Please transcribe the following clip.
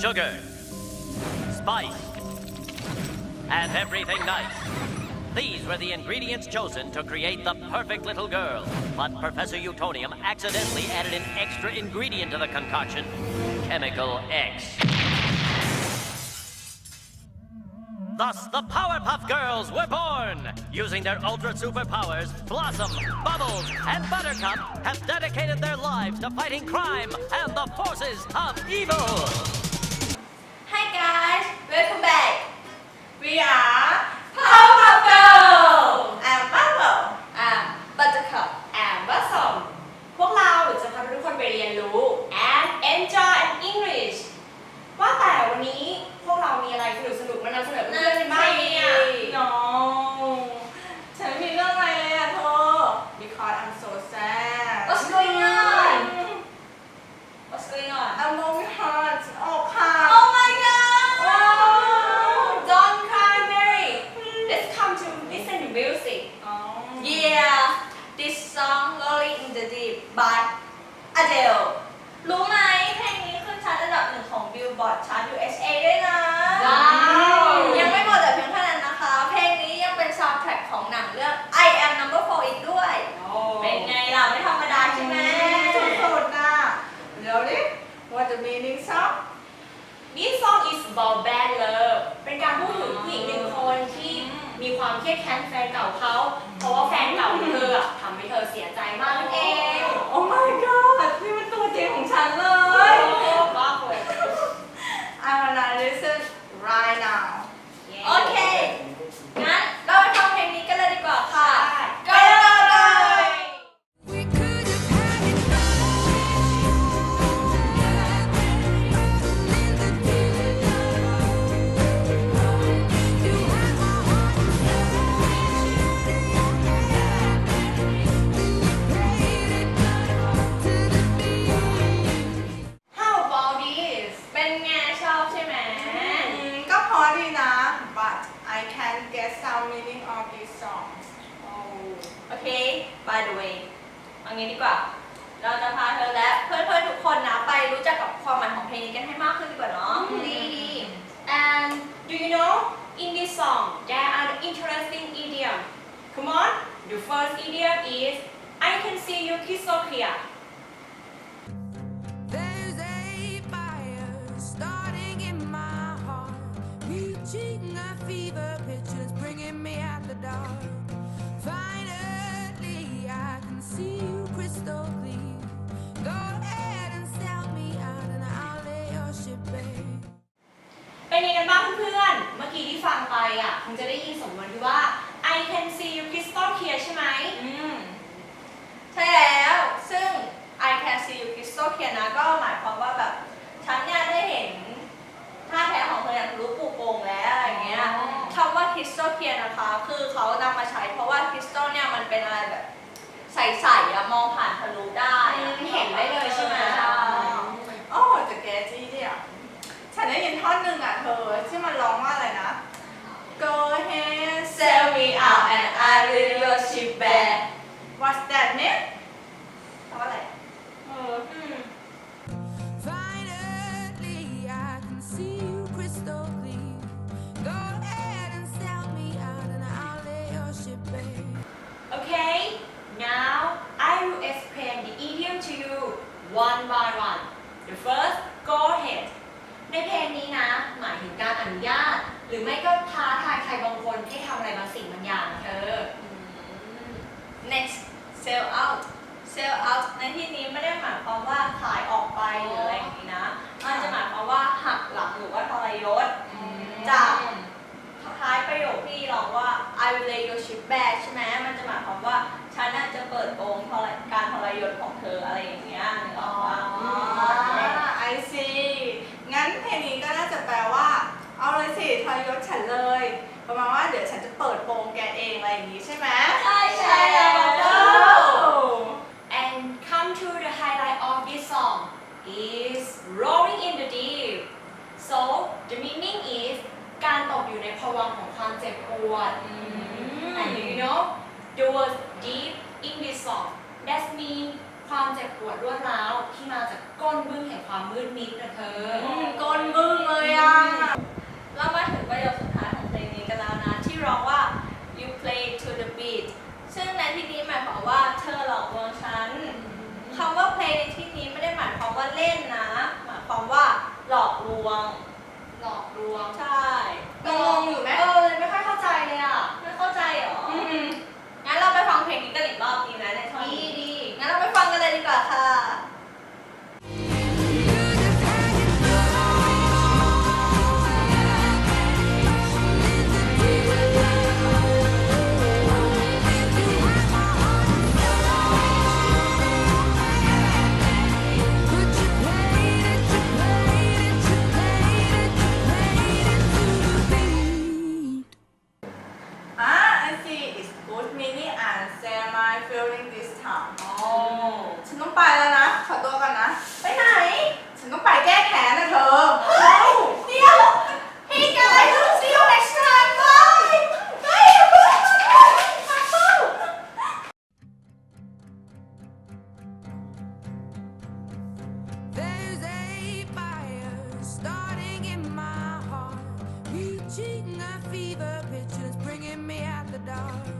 sugar, spice, and everything nice. These were the ingredients chosen to create the perfect little girl. But Professor Utonium accidentally added an extra ingredient to the concoction Chemical X. Thus, the Powerpuff Girls were born! Using their ultra superpowers, Blossom, Bubbles, and Buttercup have dedicated their lives to fighting crime and the forces of evil! Hi guys, welcome back. We are Powerpuff Girls. I'm Marvel. I'm Buttercup. I'm Blossom. พวกเราจะพาทุกคนไปเรียนรู้ and enjoy an English ว่าแต่วันนี้พวกเรามีอะไรสนุกสนุกๆมานำเสนอเพื่อน ยังไงกันบ้างเพื่อนๆ เมื่อกี้ที่ฟังไปอะคงจะได้ยินสมมติที่ว่า I can see you crystal clear ใช่ไหมอืมใช่แล้ว ซึ่ง I can see you crystal clear นะ ก็หมายความว่าแบบ ฉันเนี่ยได้เห็นท่าแท้ของเธออย่างทะลุปูโป่งแล้วอะไรเงี้ยอ๋อคำว่า crystal clear นะคะ คือเขานำมาใช้เพราะว่า crystal เนี่ยมันเป็นอะไรแบบ ใสๆอะมองผ่านทะลุได้อะเห็นได้เลยใช่ไหม โอ้แต่แกจี้เนี่ย ฉันได้ยินท่อนหนึ่งอะเธอที่มันร้องว่าอะไรนะ Go ahead Sell me out and I will your ship back What's that mean แปลว่าอะไร เออ เธออะไรอย่างเงี้ยนึกออกปะอ๋อ I see งั้นเพลงนี้ก็น่าจะแปลว่า เอาเลยสิทรยศฉันเลย ประมาณว่าเดี๋ยวฉันจะเปิดโปงแกเองอะไรอย่างนี้ใช่ไหมใช่ใช่แล้ว Oh. and come to the highlight of this song is rolling in the deep so the meaning is การตกอยู่ในภวังค์ของความเจ็บปวด and you know the word deep in this song that mean ความเจ็บปวดรวดร้าวที่มาจากก้นบึ้งแห่งความมืดมิดนะเธอก้นบึ้งเลยอะแล้วมาถึงประโยคสุดท้ายของเพลงนี้กันแล้วนะที่ร้องว่า you play to the beat ซึ่งในที่นี้หมายความว่าเธอหลอกลวงฉันคำว่า play ในที่นี้ไม่ได้หมายความว่าเล่นนะ หมายความว่าหลอกลวง หลอกลวงใช่งงอยู่ไหมเออเลยไม่ค่อยเข้าใจเลยอะ ไม่เข้าใจเหรอ cheating, that fever pitch picture's bringing me out the dark.